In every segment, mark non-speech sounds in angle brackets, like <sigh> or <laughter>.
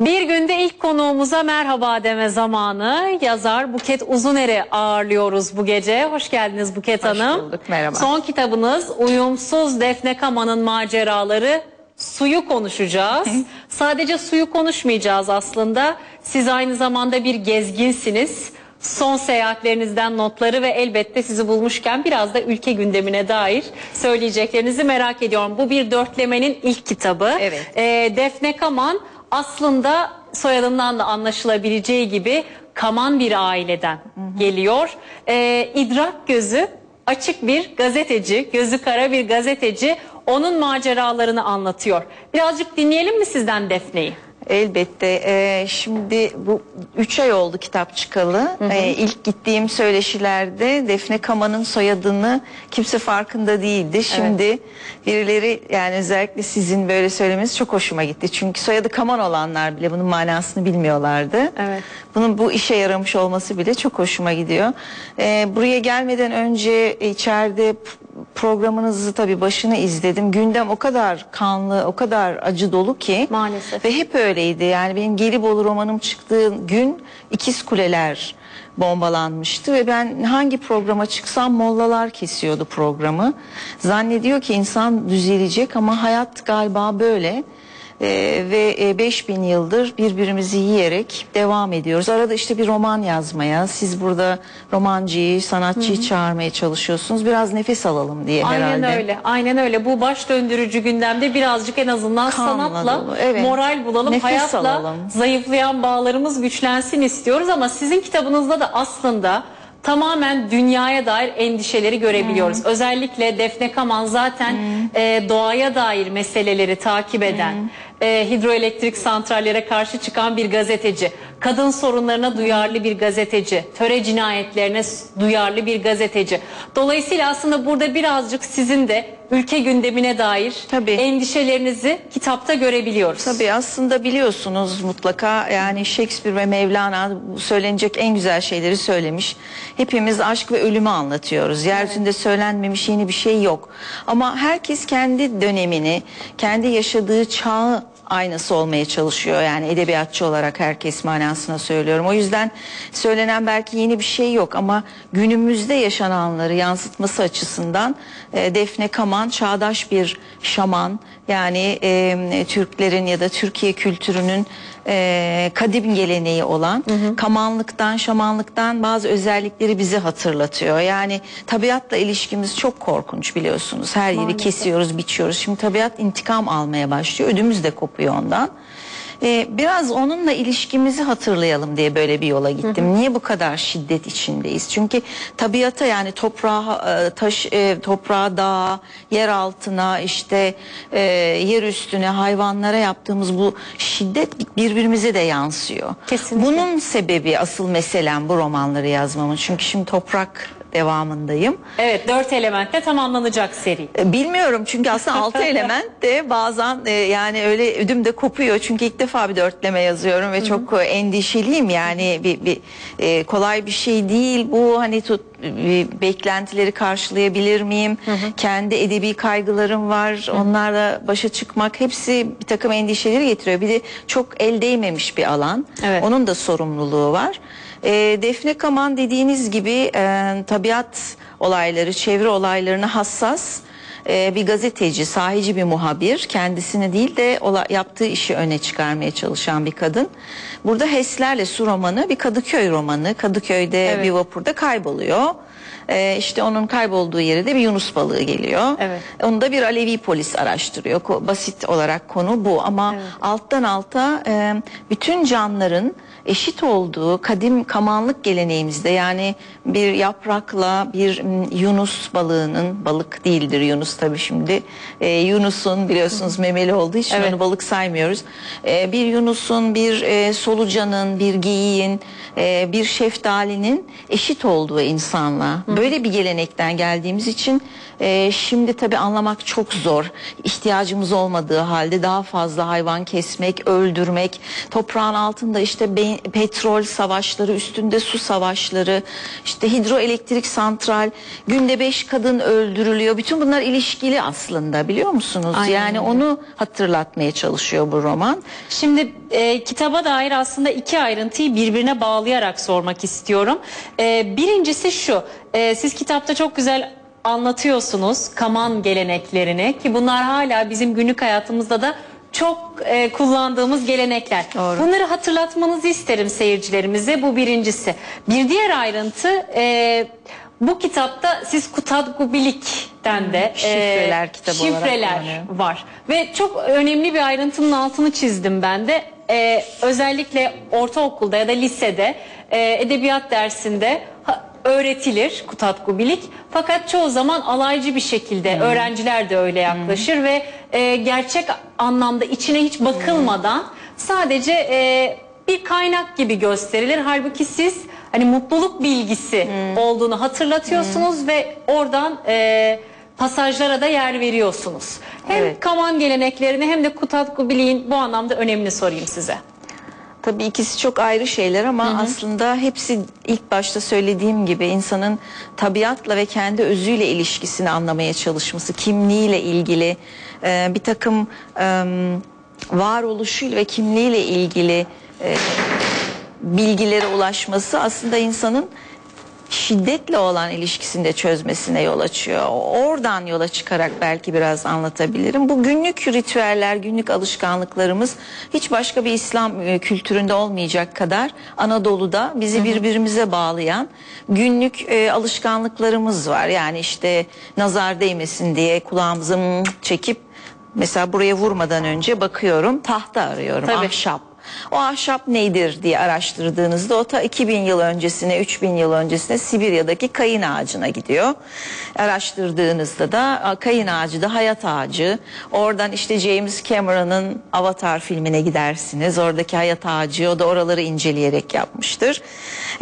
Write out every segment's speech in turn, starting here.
Bir günde ilk konuğumuza merhaba deme zamanı. Yazar Buket Uzuner'i ağırlıyoruz bu gece. Hoş geldiniz Buket Hoş Hanım. bulduk, merhaba. Son kitabınız Uyumsuz Defne Kama'nın maceraları. Suyu konuşacağız. Sadece suyu konuşmayacağız aslında. Siz aynı zamanda bir gezginsiniz. Son seyahatlerinizden notları ve elbette sizi bulmuşken biraz da ülke gündemine dair söyleyeceklerinizi merak ediyorum. Bu bir dörtlemenin ilk kitabı. Evet. Ee, Defne Kaman aslında soyadından da anlaşılabileceği gibi Kaman bir aileden geliyor. Ee, idrak gözü açık bir gazeteci, gözü kara bir gazeteci onun maceralarını anlatıyor. Birazcık dinleyelim mi sizden Defne'yi? Elbette. Ee, şimdi bu üç ay oldu kitap çıkalı. Ee, ilk gittiğim söyleşilerde Defne Kama'nın soyadını kimse farkında değildi. Şimdi birileri yani özellikle sizin böyle söylemeniz çok hoşuma gitti. Çünkü soyadı Kaman olanlar bile bunun manasını bilmiyorlardı. Evet. Bunun bu işe yaramış olması bile çok hoşuma gidiyor. Ee, buraya gelmeden önce içeride programınızı tabii başını izledim. Gündem o kadar kanlı, o kadar acı dolu ki. Maalesef. Ve hep öyleydi. Yani benim Gelibolu romanım çıktığı gün İkiz Kuleler bombalanmıştı ve ben hangi programa çıksam mollalar kesiyordu programı. Zannediyor ki insan düzelecek ama hayat galiba böyle. Ee, ve 5000 yıldır birbirimizi yiyerek devam ediyoruz. Arada işte bir roman yazmaya, siz burada romancıyı, sanatçıyı çağırmaya çalışıyorsunuz. Biraz nefes alalım diye Aynen herhalde. öyle. Aynen öyle. Bu baş döndürücü gündemde birazcık en azından Kanla sanatla dolu, evet. moral bulalım. Nefes hayatla alalım. zayıflayan bağlarımız güçlensin istiyoruz ama sizin kitabınızda da aslında tamamen dünyaya dair endişeleri görebiliyoruz. Hmm. Özellikle Defne Kaman zaten e, doğaya dair meseleleri takip eden, Hmm. e, hidroelektrik santrallere karşı çıkan bir gazeteci, kadın sorunlarına duyarlı bir gazeteci, töre cinayetlerine duyarlı bir gazeteci. Dolayısıyla aslında burada birazcık sizin de ülke gündemine dair Tabii. endişelerinizi kitapta görebiliyoruz. Tabii aslında biliyorsunuz mutlaka yani Shakespeare ve Mevlana söylenecek en güzel şeyleri söylemiş. Hepimiz aşk ve ölümü anlatıyoruz. Yeryüzünde söylenmemiş yeni bir şey yok. Ama herkes kendi dönemini, kendi yaşadığı çağı aynası olmaya çalışıyor. Yani edebiyatçı olarak herkes manasına söylüyorum. O yüzden söylenen belki yeni bir şey yok ama günümüzde yaşananları yansıtması açısından e, Defne Kaman çağdaş bir şaman. Yani e, Türklerin ya da Türkiye kültürünün e, kadim geleneği olan kamanlıktan, şamanlıktan bazı özellikleri bize hatırlatıyor. Yani tabiatla ilişkimiz çok korkunç biliyorsunuz. Her yeri Maalesef. kesiyoruz, biçiyoruz. Şimdi tabiat intikam almaya başlıyor. Ödümüz de kopuyor ondan. Ee, biraz onunla ilişkimizi hatırlayalım diye böyle bir yola gittim. Niye bu kadar şiddet içindeyiz? Çünkü tabiata yani toprağa, e, taş, e, toprağa, dağa, yer altına, işte e, yer üstüne, hayvanlara yaptığımız bu şiddet birbirimize de yansıyor. Kesinlikle. Bunun sebebi asıl meselem bu romanları yazmamın. Çünkü şimdi toprak devamındayım. Evet dört elementle tamamlanacak seri. E, Bilmiyorum çünkü aslında <laughs> altı element de bazen e, yani öyle ödüm de kopuyor. Çünkü ilk defa bir dörtleme yazıyorum ve çok e, endişeliyim yani bir, bir kolay bir şey değil bu hani tut beklentileri karşılayabilir miyim? Kendi edebi kaygılarım var. Onlarla başa çıkmak hepsi bir takım endişeleri getiriyor. Bir de çok el değmemiş bir alan. Evet. Onun da sorumluluğu var. E, Defne Kaman dediğiniz gibi e, tabiat olayları, çevre olaylarına hassas e, bir gazeteci, sahici bir muhabir. Kendisini değil de ola- yaptığı işi öne çıkarmaya çalışan bir kadın. Burada HES'lerle su romanı bir Kadıköy romanı. Kadıköy'de Evet. bir vapurda kayboluyor. E, işte onun kaybolduğu yere de bir Yunus balığı geliyor. Evet. Onu da bir Alevi polis araştırıyor. Ko- Basit olarak konu bu ama alttan alta e, bütün canlıların eşit olduğu kadim kamanlık geleneğimizde yani bir yaprakla bir Yunus balığının balık değildir Yunus tabii şimdi e, Yunus'un biliyorsunuz memeli olduğu için Evet. onu balık saymıyoruz. E, bir Yunus'un bir e, solucanın bir geyiğin e, bir şeftalinin eşit olduğu insanla Böyle bir gelenekten geldiğimiz için e, şimdi tabii anlamak çok zor. İhtiyacımız olmadığı halde daha fazla hayvan kesmek, öldürmek, toprağın altında işte be- petrol savaşları, üstünde su savaşları, işte hidroelektrik santral, günde beş kadın öldürülüyor. Bütün bunlar ilişkili aslında biliyor musunuz? Aynen yani onu hatırlatmaya çalışıyor bu roman. Şimdi e, kitaba dair aslında iki ayrıntıyı birbirine bağlayarak sormak istiyorum. E, birincisi şu, e, siz kitapta çok güzel anlatıyorsunuz kaman geleneklerini ki bunlar hala bizim günlük hayatımızda da çok e, kullandığımız gelenekler. Doğru. Bunları hatırlatmanızı isterim seyircilerimize. Bu birincisi. Bir diğer ayrıntı e, bu kitapta siz Kutadgubilik'ten de e, Şifreler kitabı olarak şifreler var. Ve çok önemli bir ayrıntının altını çizdim ben de. Ee, özellikle ortaokulda ya da lisede e, edebiyat dersinde öğretilir Kutatkubilik. Fakat çoğu zaman alaycı bir şekilde öğrenciler de öyle yaklaşır ve e, gerçek anlamda içine hiç bakılmadan sadece e, bir kaynak gibi gösterilir. Halbuki siz hani mutluluk bilgisi olduğunu hatırlatıyorsunuz ve oradan e, pasajlara da yer veriyorsunuz. Hem Evet. kaman geleneklerini hem de Kutatkubilik'in bu anlamda önemini sorayım size. Tabii ikisi çok ayrı şeyler ama aslında hepsi ilk başta söylediğim gibi insanın tabiatla ve kendi özüyle ilişkisini anlamaya çalışması, kimliğiyle ilgili e, bir takım e, varoluşuyla ve kimliğiyle ilgili e, bilgilere ulaşması aslında insanın şiddetle olan ilişkisini de çözmesine yol açıyor. Oradan yola çıkarak belki biraz anlatabilirim. Bu günlük ritüeller, günlük alışkanlıklarımız hiç başka bir İslam e, kültüründe olmayacak kadar Anadolu'da bizi birbirimize bağlayan günlük e, alışkanlıklarımız var. Yani işte nazar değmesin diye kulağımızı çekip mesela buraya vurmadan önce bakıyorum tahta arıyorum Tabii. ahşap. O ahşap nedir diye araştırdığınızda o ta 2000 yıl öncesine 3000 yıl öncesine Sibirya'daki kayın ağacına gidiyor. Araştırdığınızda da kayın ağacı da hayat ağacı. Oradan işte James Cameron'ın Avatar filmine gidersiniz. Oradaki hayat ağacı o da oraları inceleyerek yapmıştır.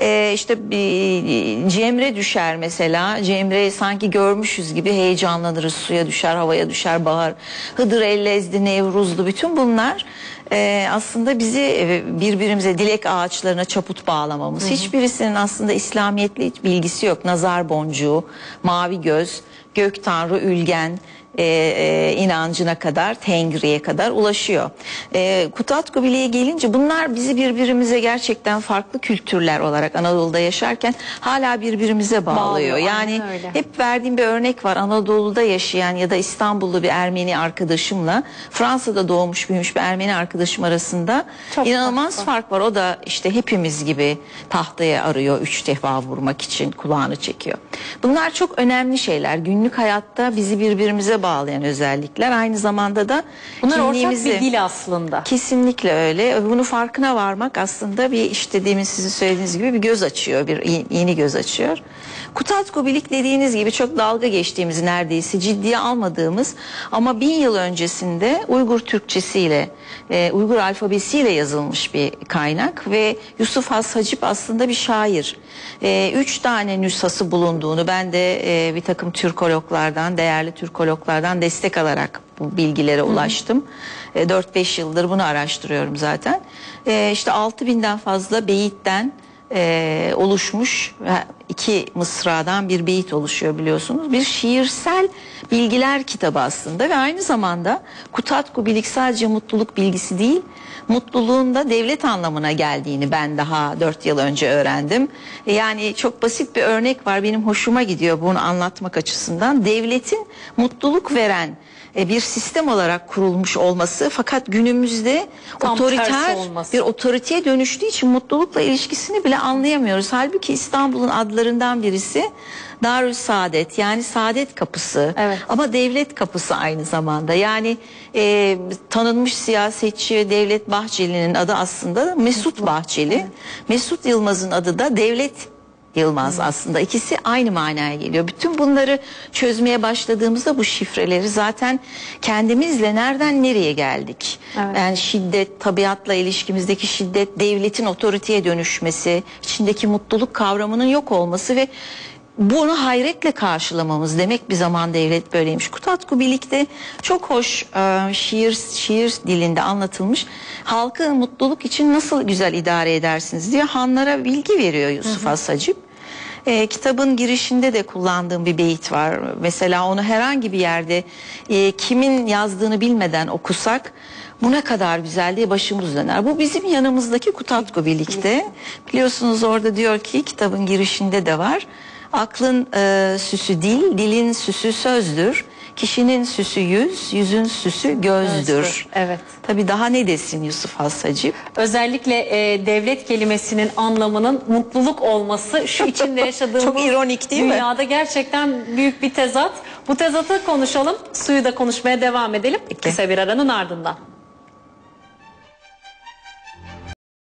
Ee, işte bir Cemre düşer mesela. Cemre sanki görmüşüz gibi heyecanlanırız. Suya düşer, havaya düşer, bahar. Hıdır Ellezdi, Nevruzlu bütün bunlar e, aslında bizi e, birbirimize dilek ağaçlarına çaput bağlamamız. Hiçbirisinin aslında İslamiyetle hiç bilgisi yok. Nazar boncuğu, mavi göz, gök tanrı, ülgen e, e, inancına kadar, Tengri'ye kadar ulaşıyor. E, Kutatkubile'ye gelince bunlar bizi birbirimize gerçekten farklı kültürler olarak Anadolu'da yaşarken hala birbirimize bağlıyor. Bağlıyor, yani öyle. hep verdiğim bir örnek var. Anadolu'da yaşayan ya da İstanbullu bir Ermeni arkadaşımla Fransa'da doğmuş büyümüş bir Ermeni arkadaşım arasında Çok inanılmaz fark fark var. O da işte hepimiz gibi tahtaya arıyor üç defa vurmak için kulağını çekiyor. Bunlar çok önemli şeyler. Günlük hayatta bizi birbirimize bağlayan özellikler. Aynı zamanda da Bunlar ortak kimliğimizi... bir dil aslında. Kesinlikle öyle. Bunu farkına varmak aslında bir işte demin sizin söylediğiniz gibi bir göz açıyor, bir yeni göz açıyor. Kutatkubilik dediğiniz gibi çok dalga geçtiğimiz neredeyse ciddiye almadığımız ama bin yıl öncesinde Uygur Türkçesiyle, e, Uygur alfabesiyle yazılmış bir kaynak ve Yusuf Has Hacip aslında bir şair. E, üç tane nüshası bulunduğunu ben de e, bir takım Türkologlardan, değerli Türkologlardan destek alarak bu bilgilere ulaştım. E, 4-5 yıldır bunu araştırıyorum zaten. E, işte 6000'den fazla beyitten e, oluşmuş ve iki mısradan bir beyit oluşuyor biliyorsunuz. Bir şiirsel bilgiler kitabı aslında ve aynı zamanda Kutatkubilik sadece mutluluk bilgisi değil, mutluluğun da devlet anlamına geldiğini ben daha 4 yıl önce öğrendim. Yani çok basit bir örnek var benim hoşuma gidiyor bunu anlatmak açısından. Devletin mutluluk veren e, bir sistem olarak kurulmuş olması fakat günümüzde Tam otoriter bir otoriteye dönüştüğü için mutlulukla ilişkisini bile anlayamıyoruz. Halbuki İstanbul'un adlarından birisi Darül Saadet yani saadet kapısı Evet. ama devlet kapısı aynı zamanda. Yani e, tanınmış siyasetçi Devlet Bahçeli'nin adı aslında Mesut Bahçeli. Mesut Yılmaz'ın adı da Devlet Yılmaz aslında ikisi aynı manaya geliyor. Bütün bunları çözmeye başladığımızda bu şifreleri zaten kendimizle nereden nereye geldik? Evet. Yani şiddet, tabiatla ilişkimizdeki şiddet, devletin otoriteye dönüşmesi, içindeki mutluluk kavramının yok olması ve bunu hayretle karşılamamız demek bir zaman devlet böyleymiş. Kutatku birlikte çok hoş e, şiir şiir dilinde anlatılmış. Halkı mutluluk için nasıl güzel idare edersiniz diye hanlara bilgi veriyor Yusuf Asacip. E, kitabın girişinde de kullandığım bir beyit var. Mesela onu herhangi bir yerde e, kimin yazdığını bilmeden okusak bu ne kadar güzel diye başımız döner. Bu bizim yanımızdaki Kutatku birlikte. Biliyorsunuz orada diyor ki kitabın girişinde de var. Aklın e, süsü dil, dilin süsü sözdür. Kişinin süsü yüz, yüzün süsü gözdür. Gözdür, evet. Tabii daha ne desin Yusuf Hassacip? Özellikle e, devlet kelimesinin anlamının mutluluk olması şu içinde <laughs> yaşadığımız Çok ironik değil mi? dünyada gerçekten büyük bir tezat. Bu tezatı konuşalım. Suyu da konuşmaya devam edelim. Kısa bir aranın ardından.